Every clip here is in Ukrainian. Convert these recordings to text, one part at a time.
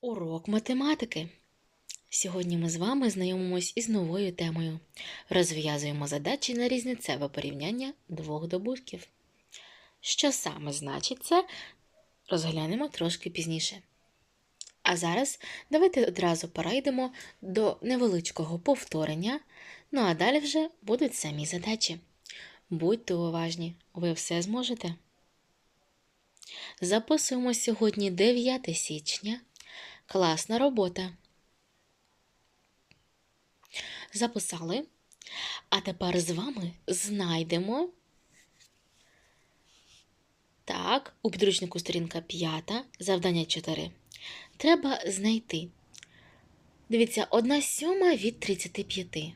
Урок математики. Сьогодні ми з вами знайомимось із новою темою. Розв'язуємо задачі на різницеве порівняння двох добутків. Що саме значить це, розглянемо трошки пізніше. А зараз давайте одразу перейдемо до невеличкого повторення, ну а далі вже будуть самі задачі. Будьте уважні, ви все зможете. Записуємо сьогодні 9 січня. Класна робота. Записали. А тепер з вами знайдемо. Так, у підручнику сторінка 5, завдання 4. Треба знайти. Дивіться, 1 сьома від 35.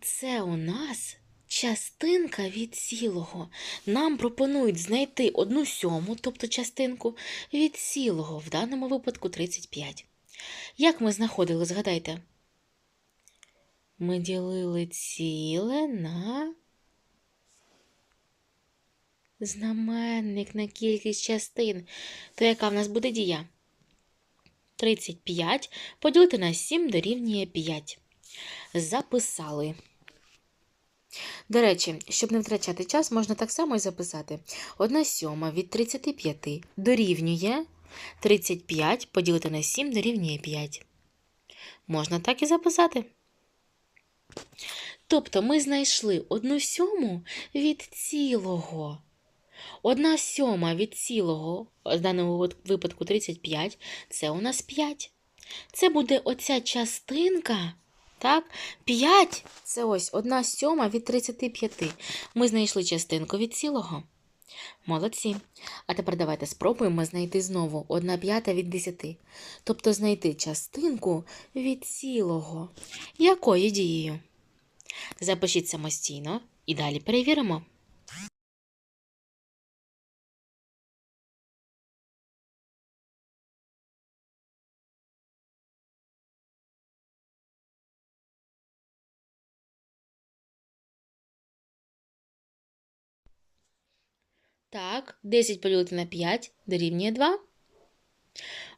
Це у нас частинка від цілого. Нам пропонують знайти одну сьому, тобто частинку, від цілого, в даному випадку 35. Як ми знаходили, згадайте? Ми ділили ціле на знаменник на кількість частин. То яка в нас буде дія? 35 поділити на 7 дорівнює 5. Записали. До речі, щоб не втрачати час, можна так само і записати. 1 сьома від 35 дорівнює 35 поділити на 7 дорівнює 5. Можна так і записати. Тобто ми знайшли 1 сьому від цілого. 1 сьома від цілого, в даному випадку 35, це у нас 5. Це буде оця частинка. Так, 5 це ось 1 сьома від 35. Ми знайшли частинку від цілого. Молодці. А тепер давайте спробуємо знайти знову 1 п'ята від 10. Тобто знайти частинку від цілого. Якою дією? Запишіть самостійно і далі перевіримо. Так, 10 поділити на 5 дорівнює 2.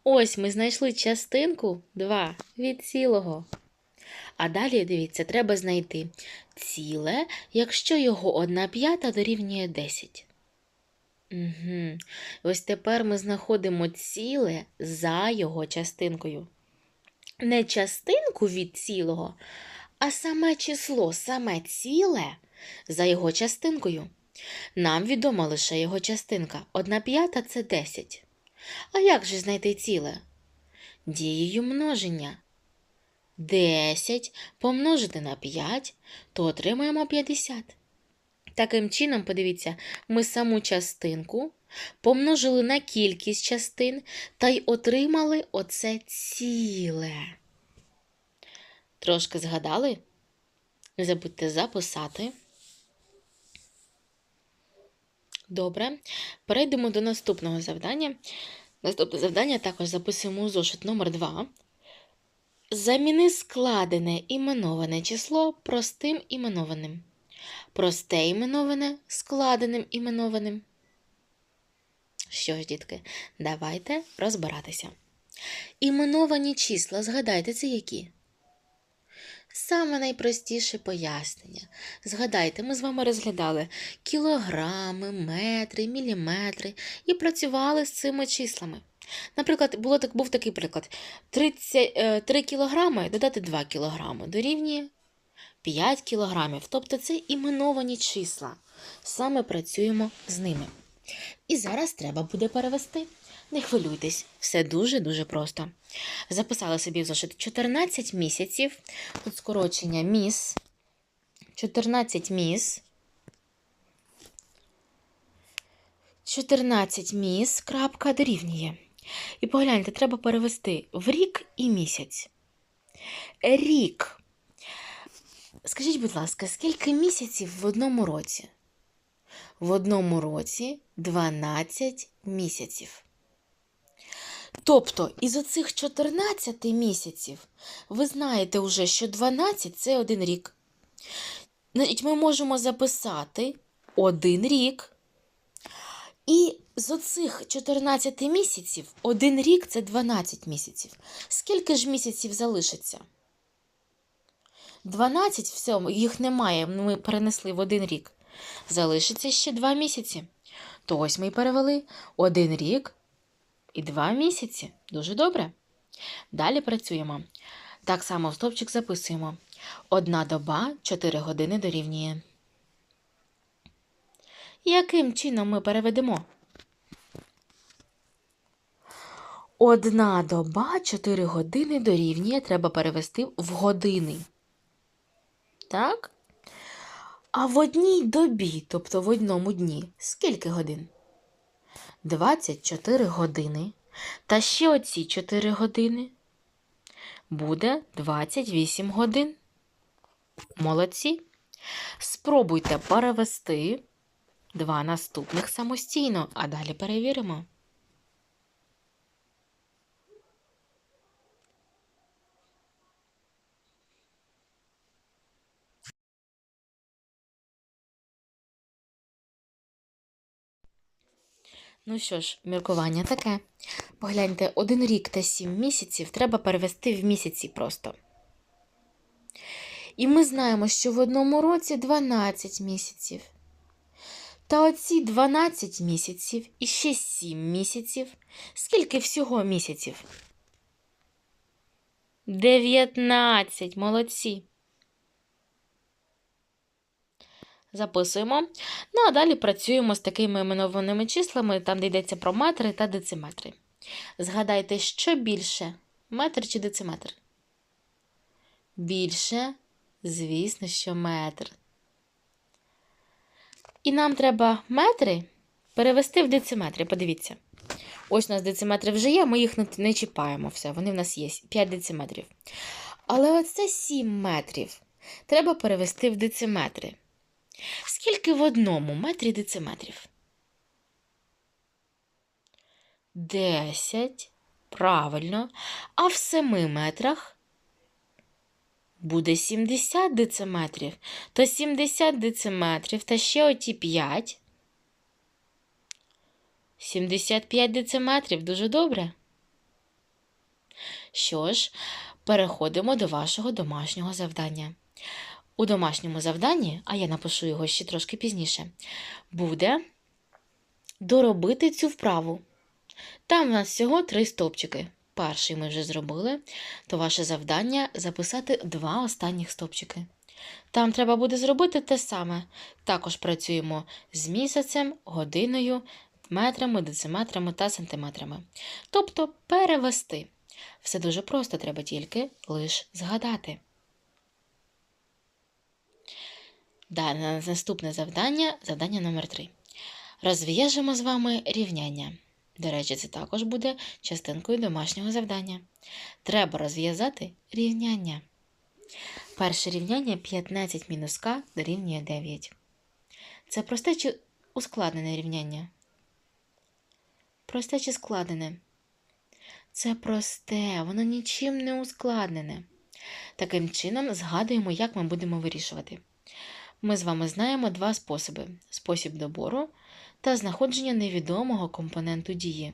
Ось ми знайшли частинку 2 від цілого. А далі, дивіться, треба знайти ціле, якщо його 1 п'ята дорівнює 10. Угу. Ось тепер ми знаходимо ціле за його частинкою. Не частинку від цілого, а саме число, саме ціле за його частинкою. Нам відома лише його частинка. Одна п'ята це 10. А як же знайти ціле? Дією множення. 10 помножити на 5, то отримаємо 50. Таким чином, подивіться, ми саму частинку помножили на кількість частин та й отримали оце ціле. Трошки згадали? Не забудьте записати. Добре, перейдемо до наступного завдання. Наступне завдання також записуємо у зошит номер 2. Заміни складене іменоване число простим іменованим. Просте іменоване складеним іменованим. Що ж, дітки, давайте розбиратися. Іменовані числа, згадайте, це які? Саме найпростіше пояснення. Згадайте, ми з вами розглядали кілограми, метри, міліметри і працювали з цими числами. Наприклад, було, так, був такий приклад: 30, 3 кілограми додати 2 кілограми дорівнює 5 кілограмів. Тобто це іменовані числа. Саме працюємо з ними. І зараз треба буде перевести. Не хвилюйтесь, все дуже-дуже просто. Записали собі в зошит 14 місяців. Тут скорочення міс. 14 міс. 14 міс. Крапка дорівнює. І погляньте, треба перевести в рік і місяць. Рік. Скажіть, будь ласка, скільки місяців в одному році? В одному році 12 місяців. Тобто, із оцих 14 місяців ви знаєте вже, що 12 це один рік. Значить, ми можемо записати один рік і з оцих 14 місяців один рік це 12 місяців. Скільки ж місяців залишиться? 12 все, їх немає, ми перенесли в один рік. Залишиться ще 2 місяці. То ось ми перевели один рік і 2 місяці. Дуже добре. Далі працюємо. Так само в стовпчик записуємо. Одна доба 4 години дорівнює. Яким чином ми переведемо? Одна доба 4 години дорівнює треба перевести в години. Так? А в одній добі, тобто в одному дні, скільки годин? 24 години. Та ще оці 4 години. Буде 28 годин. Молодці. Спробуйте перевести два наступних самостійно, а далі перевіримо. Ну що ж, міркування таке. Погляньте, один рік та сім місяців треба перевести в місяці просто. І ми знаємо, що в одному році 12 місяців. Та оці 12 місяців і ще 7 місяців. Скільки всього місяців? 19. Молодці. Записуємо. Ну, а далі працюємо з такими іменованими числами, там де йдеться про метри та дециметри. Згадайте, що більше метр чи дециметр? Більше, звісно, що метр. І нам треба метри перевести в дециметри. Подивіться. Ось у нас дециметри вже є, ми їх не чіпаємо. Все, вони в нас є 5 дециметрів. Але оце 7 метрів треба перевести в дециметри. Скільки в одному метрі дециметрів? Десять. Правильно. А в семи метрах буде 70 дециметрів. То 70 дециметрів та ще оті 5. 75 дециметрів. Дуже добре. Що ж, переходимо до вашого домашнього завдання. У домашньому завданні, а я напишу його ще трошки пізніше, буде доробити цю вправу. Там у нас всього три стовпчики. Перший ми вже зробили, то ваше завдання записати два останніх стовпчики. Там треба буде зробити те саме. Також працюємо з місяцем, годиною, метрами, дециметрами та сантиметрами. Тобто перевести. Все дуже просто, треба тільки лише згадати. Далі наступне завдання завдання номер 3 Розв'яжемо з вами рівняння. До речі, це також буде частинкою домашнього завдання. Треба розв'язати рівняння. Перше рівняння 15 мінус к дорівнює 9. Це просте чи ускладнене рівняння? Просте чи складене? Це просте, воно нічим не ускладнене. Таким чином, згадуємо, як ми будемо вирішувати. Ми з вами знаємо два способи: спосіб добору та знаходження невідомого компоненту дії.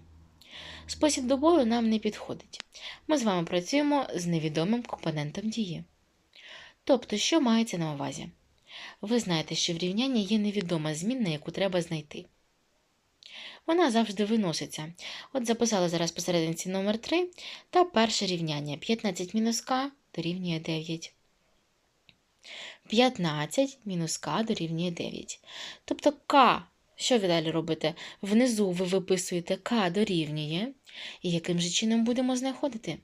Спосіб добору нам не підходить. Ми з вами працюємо з невідомим компонентом дії. Тобто, що мається на увазі? Ви знаєте, що в рівнянні є невідома змінна, яку треба знайти. Вона завжди виноситься. От записали зараз посерединці номер 3 та перше рівняння 15 мінус к дорівнює 9. 15 мінус k дорівнює 9. Тобто k, що ви далі робите? Внизу ви виписуєте k дорівнює. І яким же чином будемо знаходити?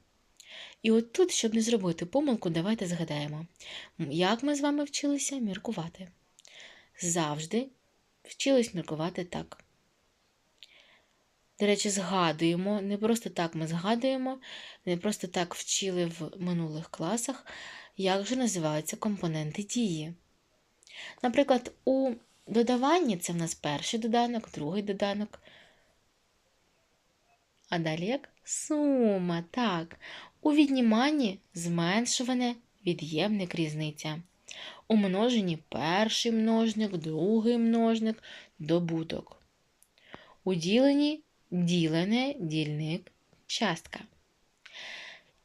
І от тут, щоб не зробити помилку, давайте згадаємо, як ми з вами вчилися міркувати. Завжди вчились міркувати так. До речі, згадуємо, не просто так ми згадуємо, не просто так вчили в минулих класах, як же називаються компоненти дії. Наприклад, у додаванні це в нас перший доданок, другий доданок. А далі як? Сума. Так. У відніманні зменшуване від'ємник різниця. У множенні перший множник, другий множник, добуток. у діленні ділене, дільник, частка.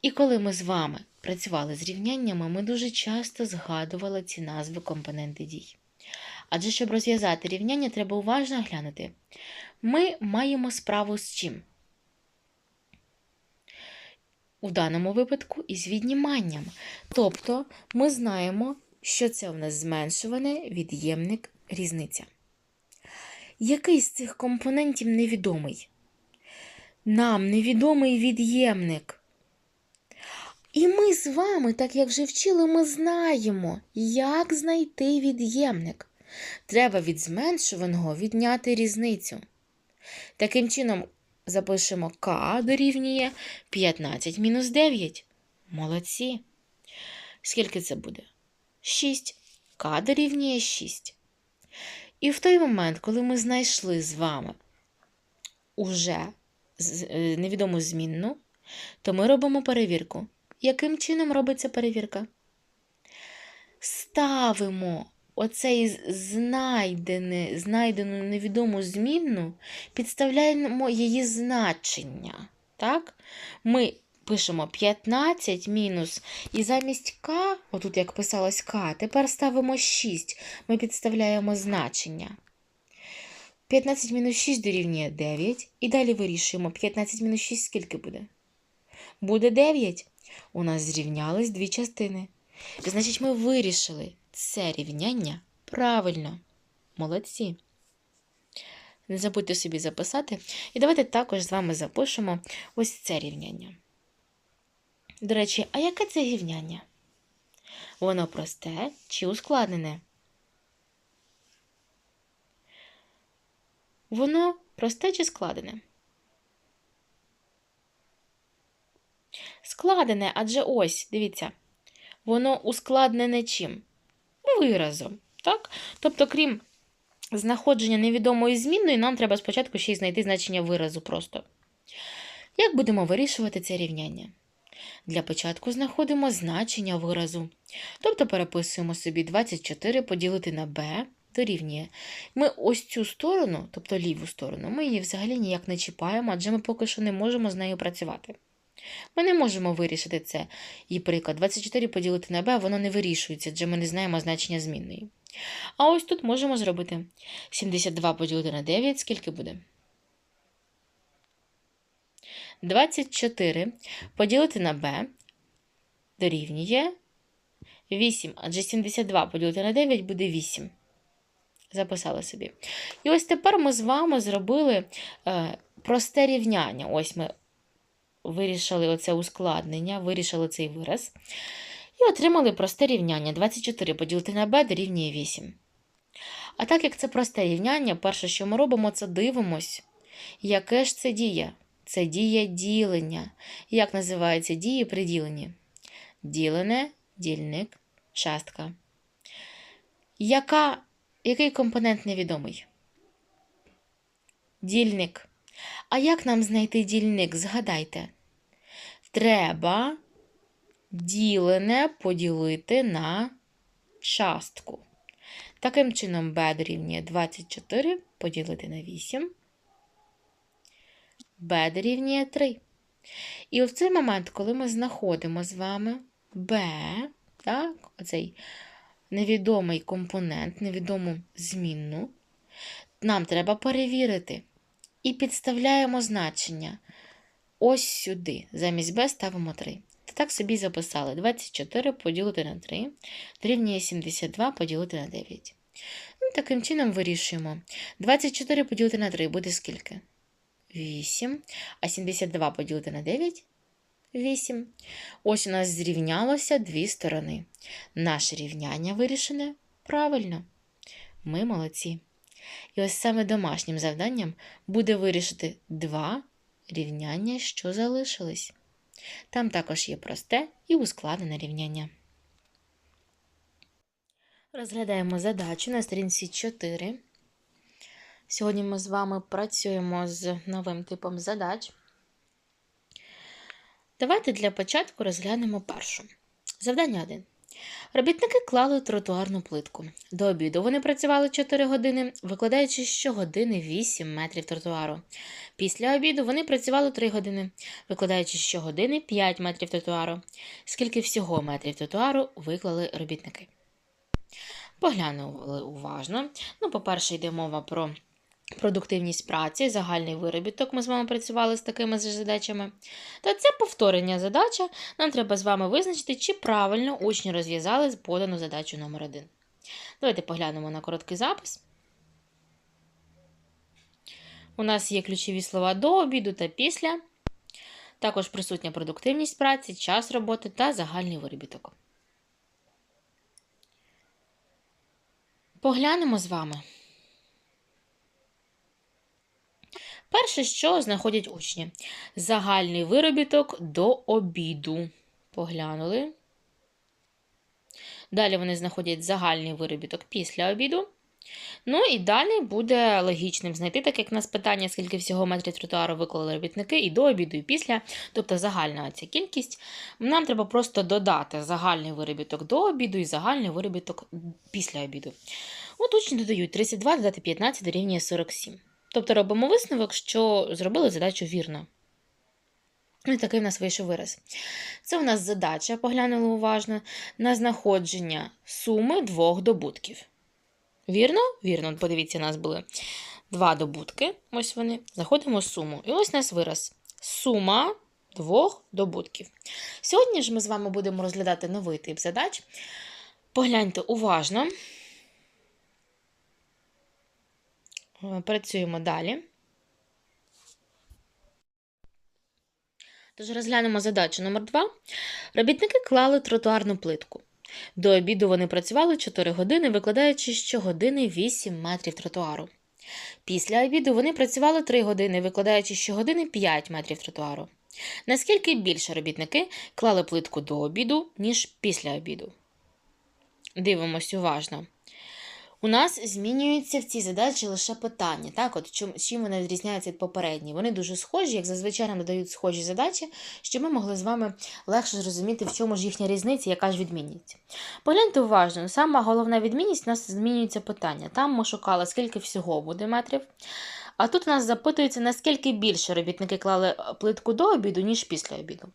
І коли ми з вами працювали з рівняннями, ми дуже часто згадували ці назви компоненти дій. Адже щоб розв'язати рівняння, треба уважно глянути. Ми маємо справу з чим? У даному випадку із відніманням. Тобто ми знаємо, що це у нас зменшуване від'ємник різниця. Який з цих компонентів невідомий? Нам невідомий від'ємник. І ми з вами, так як вже вчили, ми знаємо, як знайти від'ємник. Треба від зменшуваного відняти різницю. Таким чином, запишемо k дорівнює 15 мінус 9. Молодці. Скільки це буде? 6. К дорівнює 6. І в той момент, коли ми знайшли з вами уже е, невідому змінну, то ми робимо перевірку. Яким чином робиться перевірка? Ставимо оцей знайдене, знайдену невідому змінну, підставляємо її значення. Так? Ми пишемо 15 мінус, і замість К, отут як писалось К, тепер ставимо 6. Ми підставляємо значення. 15 мінус 6 дорівнює 9. І далі вирішуємо 15 мінус 6 скільки буде? Буде 9. У нас зрівнялись дві частини. Значить, ми вирішили це рівняння правильно. Молодці. Не забудьте собі записати. І давайте також з вами запишемо ось це рівняння. До речі, а яке це рівняння? Воно просте чи ускладнене? Воно просте чи складене? Складене, адже ось, дивіться, воно ускладнене чим? Виразом. так? Тобто, крім знаходження невідомої змінної, нам треба спочатку ще й знайти значення виразу просто. Як будемо вирішувати це рівняння? Для початку знаходимо значення виразу. Тобто переписуємо собі 24 поділити на b дорівнює. Ми ось цю сторону, тобто ліву сторону, ми її взагалі ніяк не чіпаємо, адже ми поки що не можемо з нею працювати. Ми не можемо вирішити це. І приклад, 24 поділити на b, воно не вирішується, адже ми не знаємо значення змінної. А ось тут можемо зробити 72 поділити на 9, скільки буде? 24 поділити на b дорівнює 8, адже 72 поділити на 9 буде 8. Записали собі. І ось тепер ми з вами зробили е, просте рівняння. Ось ми вирішили оце ускладнення, вирішили цей вираз. І отримали просте рівняння. 24 поділити на b дорівнює 8. А так як це просте рівняння, перше, що ми робимо, це дивимось, яке ж це дія. Це дія ділення. Як називаються дії при діленні? Ділене, дільник, частка. Яка, Який компонент невідомий? Дільник. А як нам знайти дільник? Згадайте. Треба ділене поділити на частку. Таким чином, b дорівнює 24 поділити на 8. b дорівнює 3. І в цей момент, коли ми знаходимо з вами b, так, оцей невідомий компонент, невідому змінну, нам треба перевірити. І підставляємо значення. Ось сюди. Замість b ставимо 3. Так собі записали 24 поділити на 3, дорівнює 72 поділити на 9. Ну, Таким чином вирішуємо. 24 поділити на 3 буде скільки? 8. А 72 поділити на 9 8. Ось у нас зрівнялося дві сторони. Наше рівняння вирішене правильно. Ми молодці. І ось саме домашнім завданням буде вирішити два рівняння, що залишились. Там також є просте і ускладнене рівняння. Розглядаємо задачу на сторінці 4. Сьогодні ми з вами працюємо з новим типом задач. Давайте для початку розглянемо першу. Завдання 1. Робітники клали тротуарну плитку. До обіду вони працювали 4 години, викладаючи щогодини 8 метрів тротуару. Після обіду вони працювали 3 години, викладаючи щогодини 5 метрів тротуару. Скільки всього метрів тротуару виклали робітники? Поглянули уважно. Ну, по-перше, йде мова про продуктивність праці, загальний виробіток. Ми з вами працювали з такими задачами. Та це повторення задача. Нам треба з вами визначити, чи правильно учні розв'язали подану задачу номер 1 Давайте поглянемо на короткий запис. У нас є ключові слова до обіду та після. Також присутня продуктивність праці, час роботи та загальний виробіток. Поглянемо з вами. Перше, що знаходять учні? Загальний виробіток до обіду. Поглянули. Далі вони знаходять загальний виробіток після обіду. Ну і далі буде логічним знайти, так як у нас питання, скільки всього метрів тротуару виклали робітники і до обіду, і після, тобто загальна ця кількість. Нам треба просто додати загальний виробіток до обіду і загальний виробіток після обіду. От учні додають 32 додати 15 дорівнює 47. Тобто робимо висновок, що зробили задачу вірно. І такий в нас вийшов вираз. Це у нас задача, поглянули уважно, на знаходження суми двох добутків. Вірно? Вірно, подивіться, у нас були два добутки. Ось вони. Знаходимо суму. І ось у нас вираз. Сума двох добутків. Сьогодні ж ми з вами будемо розглядати новий тип задач. Погляньте уважно. Працюємо далі. Тож розглянемо задачу номер 2 Робітники клали тротуарну плитку. До обіду вони працювали 4 години, викладаючи щогодини 8 метрів тротуару. Після обіду вони працювали 3 години, викладаючи щогодини 5 метрів тротуару. Наскільки більше робітники клали плитку до обіду, ніж після обіду? Дивимось уважно. У нас змінюється в цій задачі лише питання. Так, от чим, чим вони відрізняються від попередньої? Вони дуже схожі, як зазвичай нам додають схожі задачі, щоб ми могли з вами легше зрозуміти, в чому ж їхня різниця, яка ж відмінність. Погляньте уважно, сама головна відмінність у нас змінюється питання. Там ми шукали, скільки всього буде метрів. А тут у нас запитується, наскільки більше робітники клали плитку до обіду, ніж після обіду.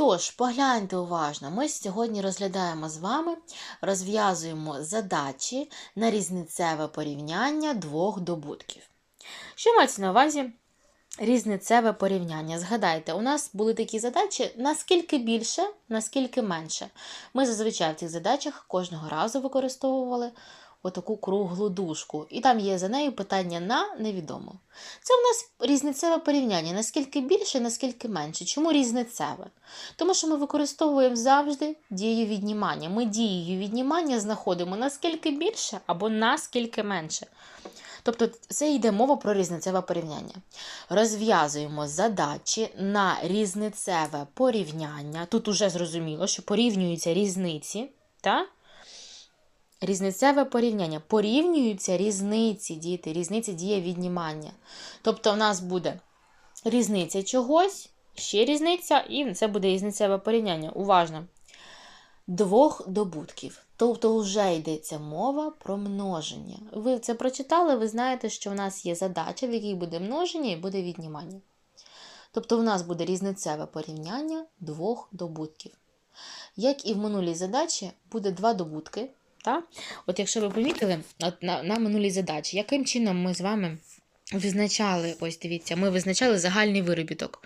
Тож, погляньте уважно, ми сьогодні розглядаємо з вами, розв'язуємо задачі на різницеве порівняння двох добутків. Що мається на увазі різницеве порівняння? Згадайте, у нас були такі задачі наскільки більше, наскільки менше. Ми зазвичай в цих задачах кожного разу використовували отаку круглу дужку. І там є за нею питання на невідомо. Це у нас різницеве порівняння, наскільки більше, наскільки менше. Чому різницеве? Тому що ми використовуємо завжди дію віднімання. Ми дією віднімання знаходимо наскільки більше або наскільки менше. Тобто це йде мова про різницеве порівняння. Розв'язуємо задачі на різницеве порівняння. Тут уже зрозуміло, що порівнюються різниці. так? Різницеве порівняння. Порівнюються різниці, діти, різниця діє віднімання. Тобто, в нас буде різниця чогось, ще різниця, і це буде різницеве порівняння. Уважно. Двох добутків. Тобто, вже йдеться мова про множення. Ви це прочитали, ви знаєте, що в нас є задача, в якій буде множення і буде віднімання. Тобто, в нас буде різницеве порівняння двох добутків. Як і в минулій задачі, буде два добутки. Так? От якщо ви помітили от на, на минулій задачі, яким чином ми з вами визначали, ось дивіться, ми визначали загальний виробіток.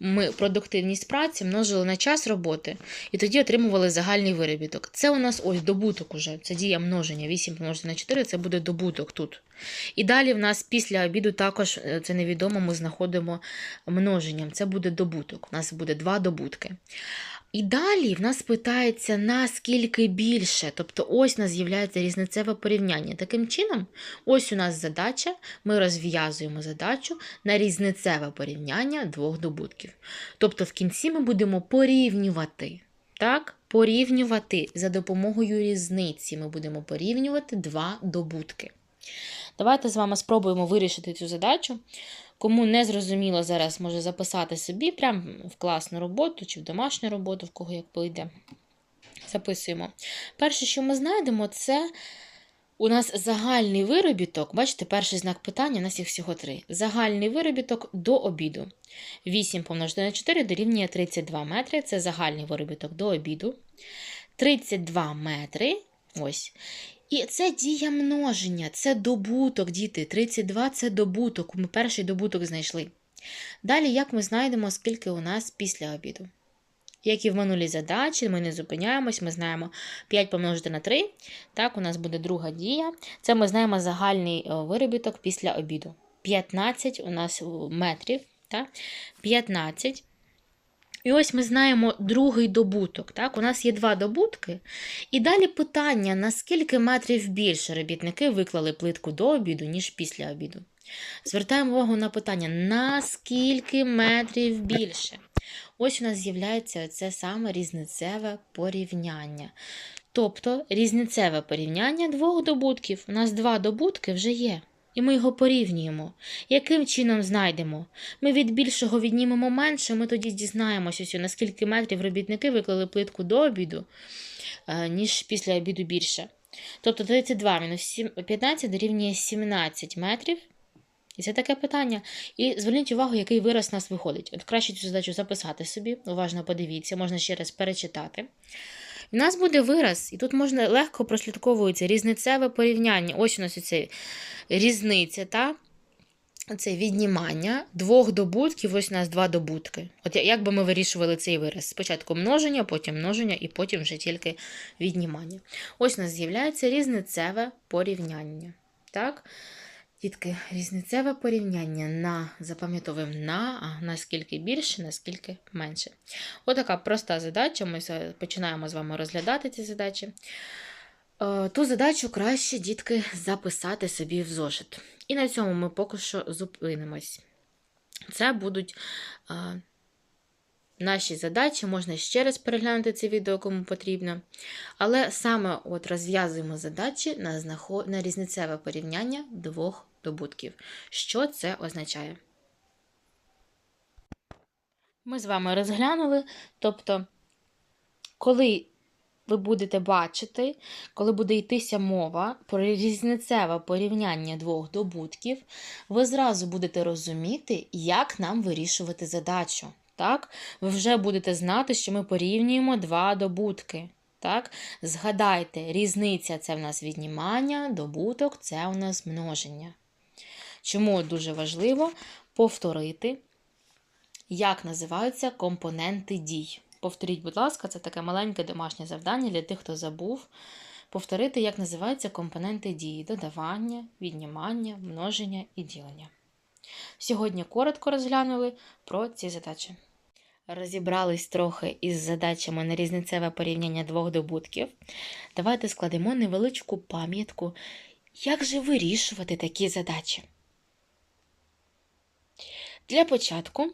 Ми продуктивність праці множили на час роботи і тоді отримували загальний виробіток. Це у нас ось добуток уже, це дія множення. 8 помножити на 4 це буде добуток тут. І далі в нас після обіду також е, це невідомо, ми знаходимо множенням. Це буде добуток. У нас буде два добутки. І далі в нас питається наскільки більше. Тобто ось у нас з'являється різницеве порівняння. Таким чином, ось у нас задача, ми розв'язуємо задачу на різницеве порівняння двох добутків. Тобто в кінці ми будемо порівнювати. Так? Порівнювати за допомогою різниці. Ми будемо порівнювати два добутки. Давайте з вами спробуємо вирішити цю задачу. Кому не зрозуміло зараз, може записати собі прямо в класну роботу чи в домашню роботу, в кого як вийде. Записуємо. Перше, що ми знайдемо, це у нас загальний виробіток. Бачите, перший знак питання, у нас їх всього три. Загальний виробіток до обіду. 8 помножити на 4 дорівнює 32 метри. Це загальний виробіток до обіду. 32 метри. Ось. І це дія множення, це добуток, діти. 32 це добуток. Ми перший добуток знайшли. Далі, як ми знайдемо, скільки у нас після обіду? Як і в минулій задачі, ми не зупиняємось, ми знаємо 5 помножити на 3. Так, у нас буде друга дія. Це ми знаємо загальний е, виробіток після обіду. 15 у нас метрів. Так? 15. І ось ми знаємо другий добуток. Так? У нас є два добутки. І далі питання: наскільки метрів більше робітники виклали плитку до обіду, ніж після обіду. Звертаємо увагу на питання: наскільки метрів більше? Ось у нас з'являється це саме різницеве порівняння. Тобто різницеве порівняння двох добутків. У нас два добутки вже є. І ми його порівнюємо. Яким чином знайдемо? Ми від більшого віднімемо менше, ми тоді дізнаємося, ось, наскільки метрів робітники виклали плитку до обіду, е, ніж після обіду більше. Тобто 32 мінус 7 15 дорівнює 17 метрів. І це таке питання. І зверніть увагу, який вираз у нас виходить. От краще цю задачу записати собі, уважно подивіться, можна ще раз перечитати. У нас буде вираз, і тут можна легко прослідковується різницеве порівняння. Ось у нас оце різниця, та? це віднімання двох добутків, ось у нас два добутки. От як би ми вирішували цей вираз? Спочатку множення, потім множення, і потім вже тільки віднімання. Ось у нас з'являється різницеве порівняння. Так? Дітки, різницеве порівняння на запам'ятовуємо на, а наскільки більше, наскільки менше. Отака проста задача. Ми починаємо з вами розглядати ці задачі. Е, ту задачу краще, дітки, записати собі в зошит. І на цьому ми поки що зупинимось. Це будуть наші задачі, можна ще раз переглянути це відео, кому потрібно. Але саме от розв'язуємо задачі на, знаход... на різницеве порівняння двох добутків. Що це означає? Ми з вами розглянули, тобто, коли ви будете бачити, коли буде йтися мова про різницеве порівняння двох добутків, ви зразу будете розуміти, як нам вирішувати задачу. Так? Ви вже будете знати, що ми порівнюємо два добутки. Так? Згадайте, різниця це в нас віднімання, добуток це у нас множення. Чому дуже важливо повторити, як називаються компоненти дій. Повторіть, будь ласка, це таке маленьке домашнє завдання для тих, хто забув. Повторити, як називаються компоненти дії: додавання, віднімання, множення і ділення. Сьогодні коротко розглянули про ці задачі. Розібрались трохи із задачами на різницеве порівняння двох добутків. Давайте складемо невеличку пам'ятку, як же вирішувати такі задачі. Для початку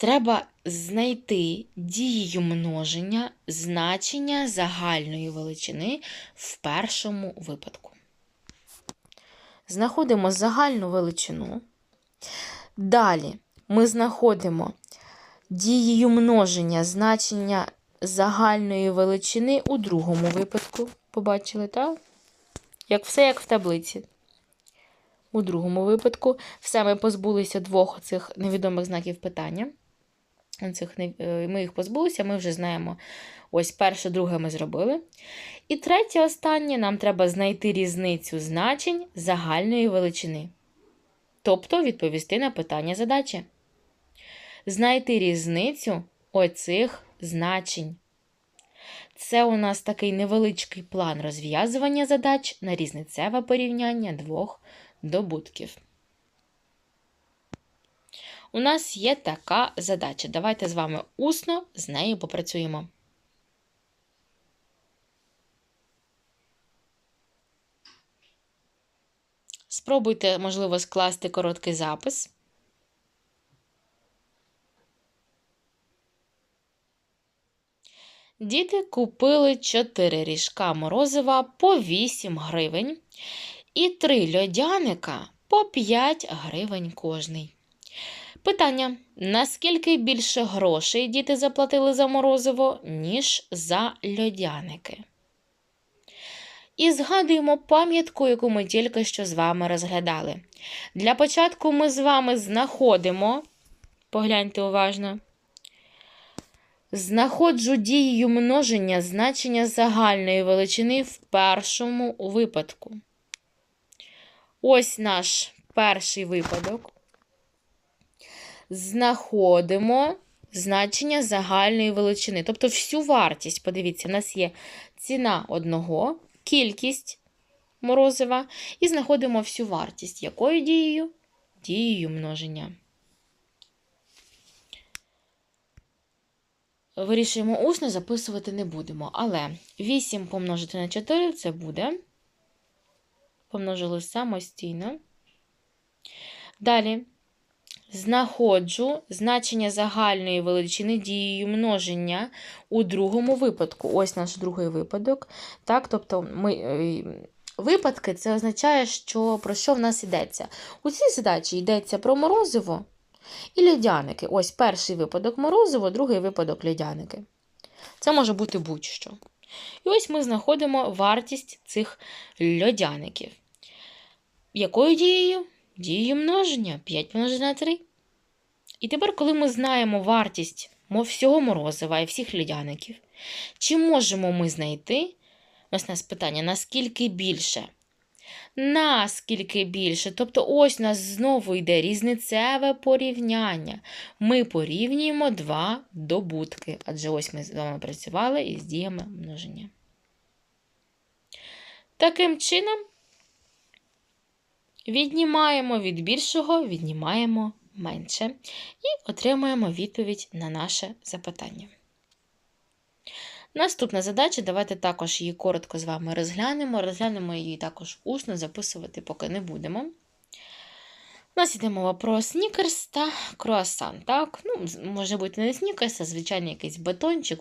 треба знайти дією множення значення загальної величини в першому випадку. Знаходимо загальну величину. Далі ми знаходимо дією множення значення загальної величини у другому випадку. Побачили, так? Як все як в таблиці. У другому випадку все ми позбулися двох цих невідомих знаків питання. Цих, е, Ми їх позбулися, ми вже знаємо. Ось перше, друге ми зробили. І третє, останнє, нам треба знайти різницю значень загальної величини. Тобто відповісти на питання задачі. Знайти різницю оцих значень. Це у нас такий невеличкий план розв'язування задач на різницеве порівняння двох добутків. У нас є така задача. Давайте з вами усно з нею попрацюємо. Спробуйте, можливо, скласти короткий запис. Діти купили 4 ріжка морозива по 8 гривень і 3 льодяника по 5 гривень кожний. Питання: наскільки більше грошей діти заплатили за морозиво, ніж за льодяники? І згадуємо пам'ятку, яку ми тільки що з вами розглядали. Для початку ми з вами знаходимо, погляньте уважно, знаходжу дією множення значення загальної величини в першому випадку. Ось наш перший випадок. Знаходимо значення загальної величини. Тобто всю вартість, подивіться, у нас є ціна одного, кількість морозива, і знаходимо всю вартість. Якою дією? Дією множення. Вирішуємо усно, записувати не будемо. Але 8 помножити на 4 це буде. Помножили самостійно. Далі знаходжу значення загальної величини дією множення у другому випадку. Ось наш другий випадок. Так, тобто ми, е, Випадки це означає, що про що в нас йдеться. У цій задачі йдеться про морозиво і льодяники. Ось перший випадок морозиво, другий випадок льодяники. Це може бути будь-що. І ось ми знаходимо вартість цих льодяників. Якою дією? Дією множення 5 помножити на 3. І тепер, коли ми знаємо вартість всього морозива і всіх льодяників, чи можемо ми знайти ось нас питання, наскільки більше? Наскільки більше? Тобто, ось у нас знову йде різницеве порівняння. Ми порівнюємо два добутки, адже ось ми з вами працювали із діями множення. Таким чином, віднімаємо від більшого, віднімаємо менше і отримуємо відповідь на наше запитання. Наступна задача, давайте також її коротко з вами розглянемо. Розглянемо її також усно, записувати поки не будемо. У нас йде мова про снікерс та круасан. Так? Ну, Може бути не снікерс, а звичайний якийсь батончик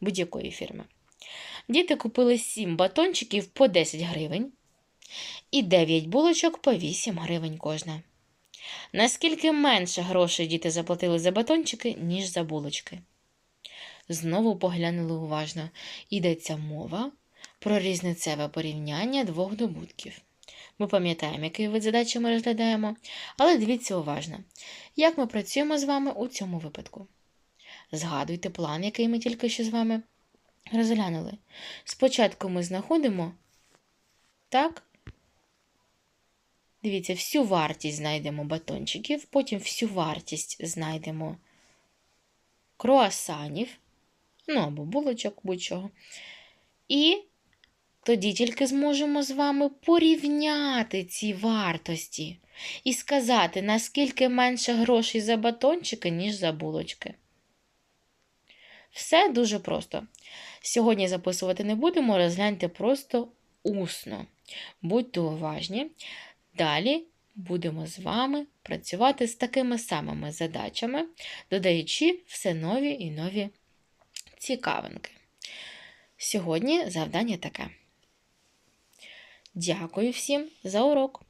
будь-якої фірми. Діти купили 7 батончиків по 10 гривень і 9 булочок по 8 гривень кожна. Наскільки менше грошей діти заплатили за батончики, ніж за булочки? Знову поглянули уважно. Йдеться мова про різницеве порівняння двох добутків. Ми пам'ятаємо, який вид задачі ми розглядаємо, але дивіться уважно, як ми працюємо з вами у цьому випадку. Згадуйте план, який ми тільки що з вами розглянули. Спочатку ми знаходимо так. Дивіться, всю вартість знайдемо батончиків, потім всю вартість знайдемо круасанів ну або булочок будь-чого. І тоді тільки зможемо з вами порівняти ці вартості і сказати, наскільки менше грошей за батончики, ніж за булочки. Все дуже просто. Сьогодні записувати не будемо, розгляньте просто усно. Будьте уважні. Далі будемо з вами працювати з такими самими задачами, додаючи все нові і нові цікавинки. Сьогодні завдання таке. Дякую всім за урок!